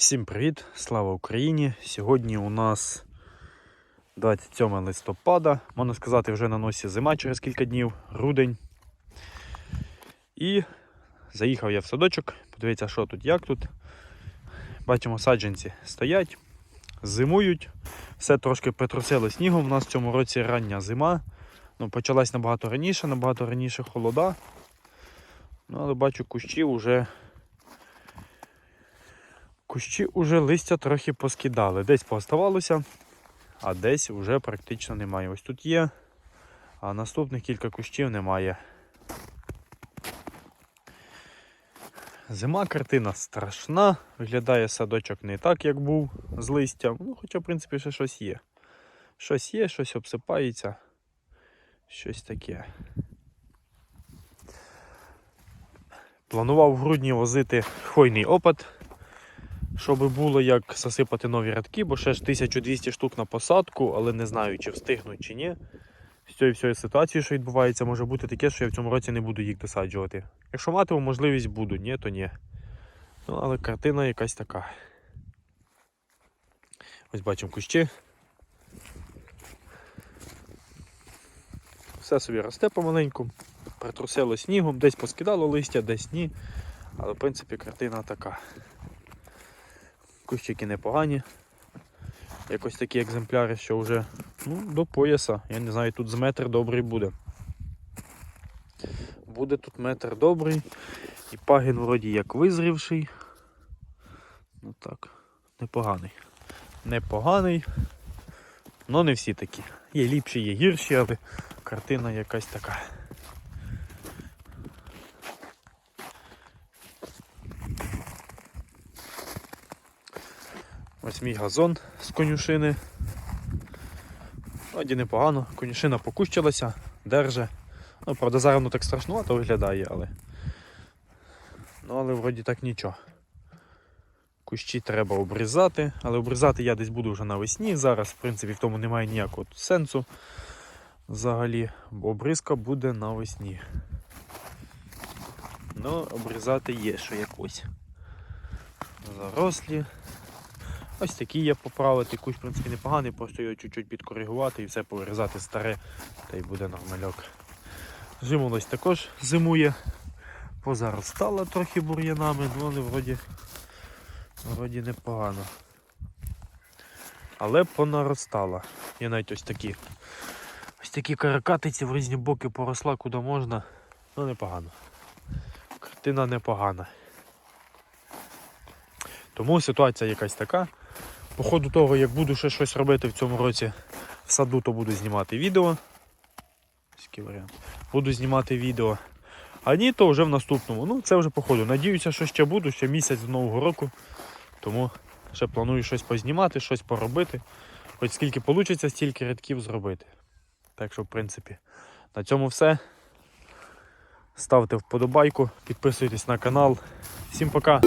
Всім привіт! Слава Україні! Сьогодні у нас 27 листопада, можна сказати, вже на носі зима через кілька днів, грудень. І заїхав я в садочок, подивіться, що тут, як тут. Бачимо, саджанці стоять, зимують, все трошки притрусило снігом. У нас в цьому році рання зима. Ну, почалась набагато раніше, набагато раніше холода. Ну, але бачу, кущі вже Кущі уже листя трохи поскидали. Десь пооставалося, а десь вже практично немає. Ось тут є, а наступних кілька кущів немає. Зима картина страшна, виглядає садочок не так, як був з листям. Ну, хоча, в принципі, ще щось є. Щось є, щось обсипається, щось таке. Планував в грудні возити хвойний опад щоб було як засипати нові рядки, бо ще ж 1200 штук на посадку, але не знаю, чи встигнуть, чи ні. З цієї всієї ситуації, що відбувається, може бути таке, що я в цьому році не буду їх досаджувати. Якщо матиму можливість буду, ні, то ні. Ну, але картина якась така. Ось бачимо кущі. Все собі росте помаленьку, притрусило снігом, десь поскидало листя, десь ні. Але в принципі картина така. Кущики непогані. Якось такі екземпляри, що вже ну, до пояса. Я не знаю, тут з метр добрий буде. Буде тут метр добрий. І пагін вроді як визрівший. Ну так, непоганий. Непоганий. Ну не всі такі. Є ліпші, є гірші, але картина якась така. Ось мій газон з конюшини. Вроді непогано, конюшина покущилася, держе. Ну, правда, зараз воно так страшнувато виглядає, але. Ну, але вроді так нічого. Кущі треба обрізати, але обрізати я десь буду вже навесні. Зараз, в принципі, в тому немає ніякого сенсу взагалі, бо обрізка буде навесні. Ну, обрізати є що якось. Зарослі. Ось такі є поправити. Кущ, в принципі, непоганий, просто його чуть-чуть підкоригувати і все повирізати старе, та й буде нормальок. Жимолость також зимує. Позаростала трохи бур'янами, ну але вроді, вроді непогано. Але понаростала. Є навіть ось такі. Ось такі каракатиці в різні боки поросла куди можна. Ну непогано. Картина непогана. Тому ситуація якась така. По ходу того, як буду ще щось робити в цьому році в саду, то буду знімати відео. Варіант. Буду знімати відео. А ні, то вже в наступному. Ну, це вже по ходу. Надіюся, що ще буду, ще місяць до Нового року. Тому ще планую щось познімати, щось поробити. Хоч скільки вийде, стільки рядків зробити. Так що, в принципі, на цьому все. Ставте вподобайку, підписуйтесь на канал. Всім пока!